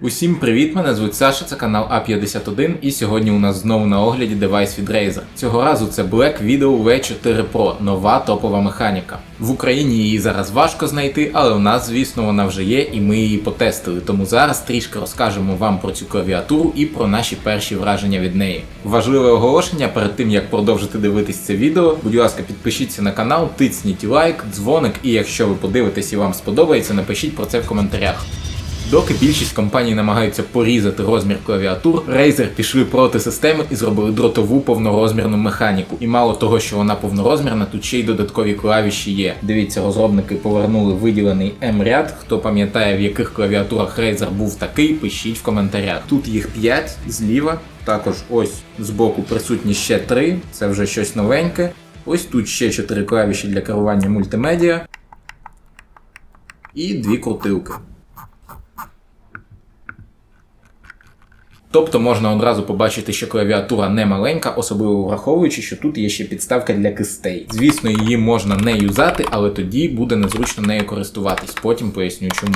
Усім привіт! Мене звуть Саша, це канал А51, і сьогодні у нас знову на огляді девайс від Razer. Цього разу це Black Widow V4 Pro, нова топова механіка. В Україні її зараз важко знайти, але у нас, звісно, вона вже є, і ми її потестили. Тому зараз трішки розкажемо вам про цю клавіатуру і про наші перші враження від неї. Важливе оголошення перед тим як продовжити дивитись це відео. Будь ласка, підпишіться на канал, тисніть лайк, дзвоник, і якщо ви подивитесь і вам сподобається, напишіть про це в коментарях. Доки більшість компаній намагаються порізати розмір клавіатур, Razer пішли проти системи і зробили дротову повнорозмірну механіку. І мало того, що вона повнорозмірна, тут ще й додаткові клавіші є. Дивіться, розробники повернули виділений M-ряд. Хто пам'ятає, в яких клавіатурах Razer був такий, пишіть в коментарях. Тут їх 5 зліва. Також ось збоку присутні ще 3, це вже щось новеньке. Ось тут ще 4 клавіші для керування мультимедіа. І дві крутилки. Тобто можна одразу побачити, що клавіатура не маленька, особливо враховуючи, що тут є ще підставка для кистей. Звісно, її можна не юзати, але тоді буде незручно нею користуватись. Потім поясню чому.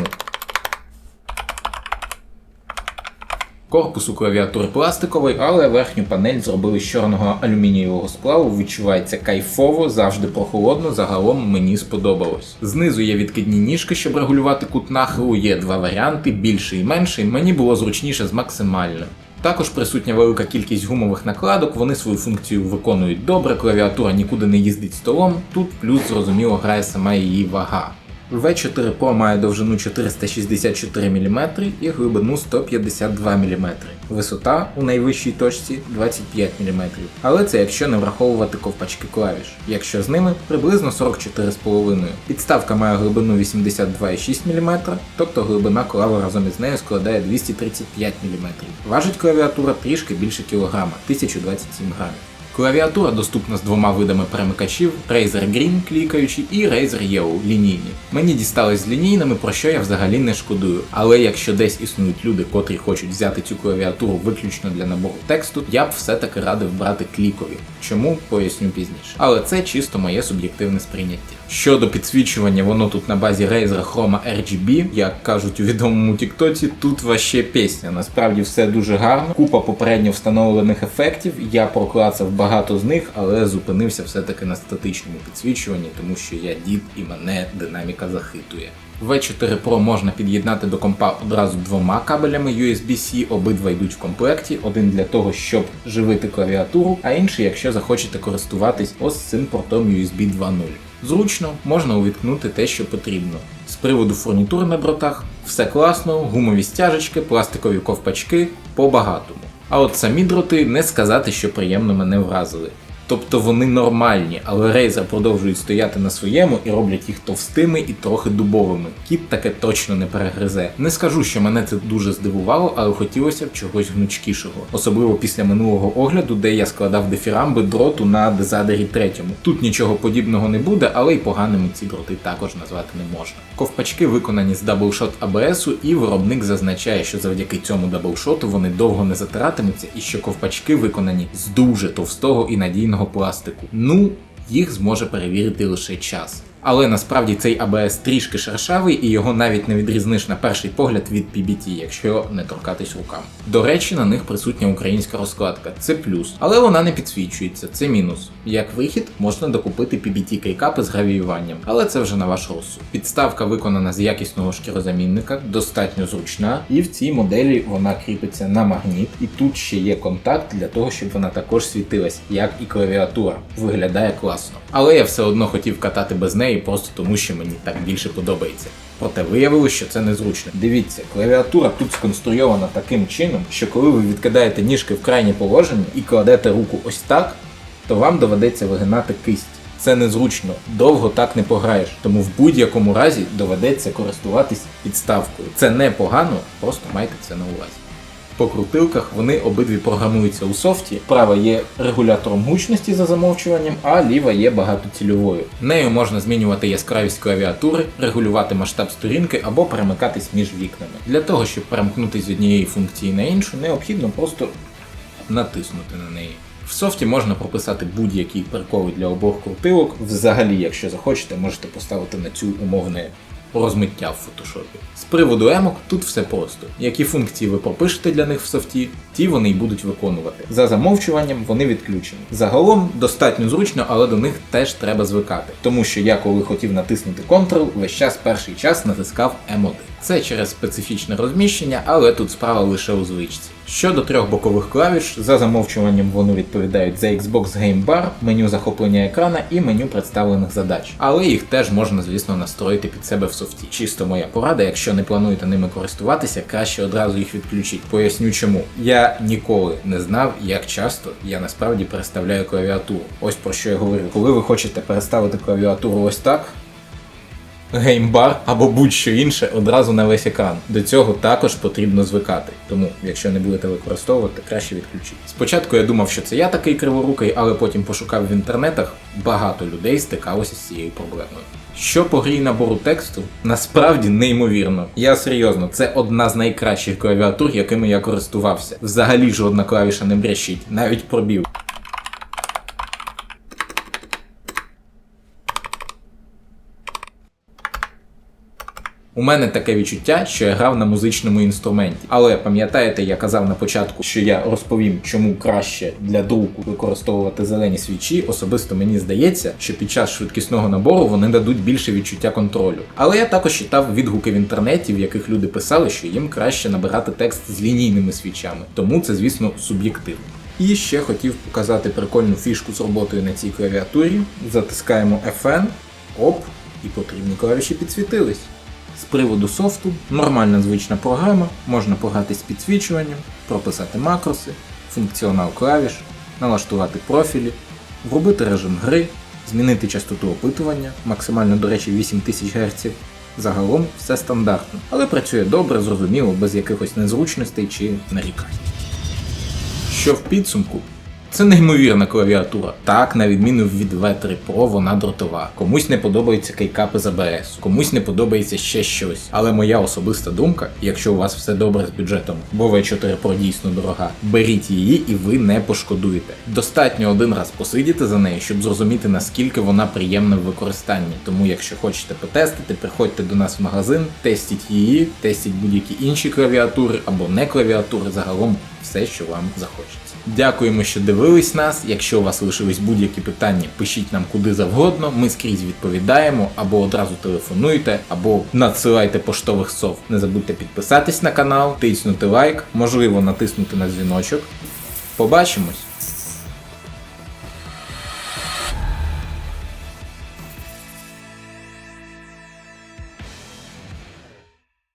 Корпус у клавіатури пластиковий, але верхню панель зробили з чорного алюмінієвого сплаву. Відчувається кайфово, завжди прохолодно. Загалом мені сподобалось. Знизу є відкидні ніжки, щоб регулювати кут нахилу. Є два варіанти: більший і менший. Мені було зручніше з максимальним. Також присутня велика кількість гумових накладок, вони свою функцію виконують добре, клавіатура нікуди не їздить столом. Тут плюс зрозуміло грає сама її вага. V4 Pro має довжину 464 мм і глибину 152 мм. Висота у найвищій точці 25 мм. Але це якщо не враховувати ковпачки клавіш. Якщо з ними приблизно 44,5 Підставка має глибину 82,6 мм, тобто глибина клави разом із нею складає 235 мм. Важить клавіатура трішки більше кілограма 1027 грамів. Клавіатура доступна з двома видами перемикачів Razer Green клікаючі і Razer Yellow лінійні. Мені дістались з лінійними, про що я взагалі не шкодую. Але якщо десь існують люди, котрі хочуть взяти цю клавіатуру виключно для набору тексту, я б все-таки радив брати клікові. Чому поясню пізніше. Але це чисто моє суб'єктивне сприйняття. Щодо підсвічування, воно тут на базі Razer Chroma RGB, як кажуть у відомому Тіктоці, тут ваще пісня. Насправді все дуже гарно. Купа попередньо встановлених ефектів. Я проклацав багато з них, але зупинився все-таки на статичному підсвічуванні, тому що я дід і мене динаміка захитує. V4 Pro можна під'єднати до компа одразу двома кабелями USB-C, обидва йдуть в комплекті, один для того, щоб живити клавіатуру, а інший, якщо захочете користуватись ось цим портом USB 2.0. Зручно, можна увіткнути те, що потрібно. З приводу фурнітури на дротах, все класно, гумові стяжечки, пластикові ковпачки по багатому. А от самі дроти не сказати, що приємно мене вразили. Тобто вони нормальні, але Razer продовжують стояти на своєму і роблять їх товстими і трохи дубовими. Кіт таке точно не перегризе. Не скажу, що мене це дуже здивувало, але хотілося б чогось гнучкішого, особливо після минулого огляду, де я складав дифірамби дроту на дезадері третьому. Тут нічого подібного не буде, але й поганими ці дроти також назвати не можна. Ковпачки виконані з даблшот ABS, і виробник зазначає, що завдяки цьому даблшоту вони довго не затиратимуться, і що ковпачки виконані з дуже товстого і надійного пластику. Ну, їх зможе перевірити лише час. Але насправді цей ABS трішки шершавий і його навіть не відрізниш на перший погляд від PBT, якщо не торкатись руками. До речі, на них присутня українська розкладка, це плюс, але вона не підсвічується, це мінус. Як вихід, можна докупити PBT кейкапи з гравіюванням, але це вже на ваш розсуд. Підставка виконана з якісного шкірозамінника, достатньо зручна, і в цій моделі вона кріпиться на магніт, і тут ще є контакт для того, щоб вона також світилась, як і клавіатура. Виглядає класно. Але я все одно хотів катати без неї просто тому, що мені так більше подобається. Проте виявилося, що це незручно. Дивіться, клавіатура тут сконструйована таким чином, що коли ви відкидаєте ніжки в крайнє положення і кладете руку ось так, то вам доведеться вигинати кисть. Це незручно, довго так не пограєш, тому в будь-якому разі доведеться користуватись підставкою. Це не погано, просто майте це на увазі. По крутилках вони обидві програмуються у софті. Права є регулятором гучності за замовчуванням, а ліва є багатоцільовою. Нею можна змінювати яскравість клавіатури, регулювати масштаб сторінки або перемикатись між вікнами. Для того, щоб перемкнутися з однієї функції на іншу, необхідно просто натиснути на неї. В софті можна прописати будь-які приколи для обох крутилок. Взагалі, якщо захочете, можете поставити на цю умовне розмиття в фотошопі. З приводу емок тут все просто. Які функції ви пропишете для них в софті, ті вони й будуть виконувати. За замовчуванням вони відключені. Загалом достатньо зручно, але до них теж треба звикати. Тому що я, коли хотів натиснути Ctrl, весь час перший час натискав M1. Це через специфічне розміщення, але тут справа лише у звичці. Щодо трьох бокових клавіш, за замовчуванням вони відповідають за Xbox Game Bar, меню захоплення екрана і меню представлених задач. Але їх теж можна, звісно, настроїти під себе в софті. Чисто моя порада, якщо не плануєте ними користуватися, краще одразу їх відключіть. Поясню чому. Я ніколи не знав, як часто я насправді переставляю клавіатуру. Ось про що я говорю. Коли ви хочете переставити клавіатуру ось так, геймбар або будь-що інше одразу на весь екран. До цього також потрібно звикати. Тому, якщо не будете використовувати, краще відключіть. Спочатку я думав, що це я такий криворукий, але потім пошукав в інтернетах. Багато людей стикалося з цією проблемою. Що по грі набору тексту, насправді неймовірно. Я серйозно, це одна з найкращих клавіатур, якими я користувався. Взагалі жодна клавіша не брящить, навіть пробів. У мене таке відчуття, що я грав на музичному інструменті. Але пам'ятаєте, я казав на початку, що я розповім, чому краще для друку використовувати зелені свічі. Особисто мені здається, що під час швидкісного набору вони дадуть більше відчуття контролю. Але я також читав відгуки в інтернеті, в яких люди писали, що їм краще набирати текст з лінійними свічами. Тому це, звісно, суб'єктивно. І ще хотів показати прикольну фішку з роботою на цій клавіатурі. Затискаємо FN, оп, і потрібні клавіші підсвітились. З приводу софту, нормальна звична програма, можна пограти з підсвічуванням, прописати макроси, функціонал клавіш, налаштувати профілі, вробити режим гри, змінити частоту опитування, максимально, до речі, 8000 Гц. Загалом все стандартно, але працює добре, зрозуміло, без якихось незручностей чи нарікань. Що в підсумку? Це неймовірна клавіатура. Так, на відміну від V3 Pro, вона дротова. Комусь не подобаються кейкапи з ABS, комусь не подобається ще щось. Але моя особиста думка, якщо у вас все добре з бюджетом, бо V4 Pro дійсно дорога, беріть її і ви не пошкодуєте. Достатньо один раз посидіти за нею, щоб зрозуміти наскільки вона приємна в використанні. Тому, якщо хочете потестити, приходьте до нас в магазин, тестіть її, тестіть будь-які інші клавіатури або не клавіатури, загалом все, що вам захочеться. Дякуємо, що дивились нас. Якщо у вас лишились будь-які питання, пишіть нам куди завгодно. Ми скрізь відповідаємо, або одразу телефонуйте, або надсилайте поштових сов. Не забудьте підписатись на канал, тиснути лайк, можливо, натиснути на дзвіночок. Побачимось!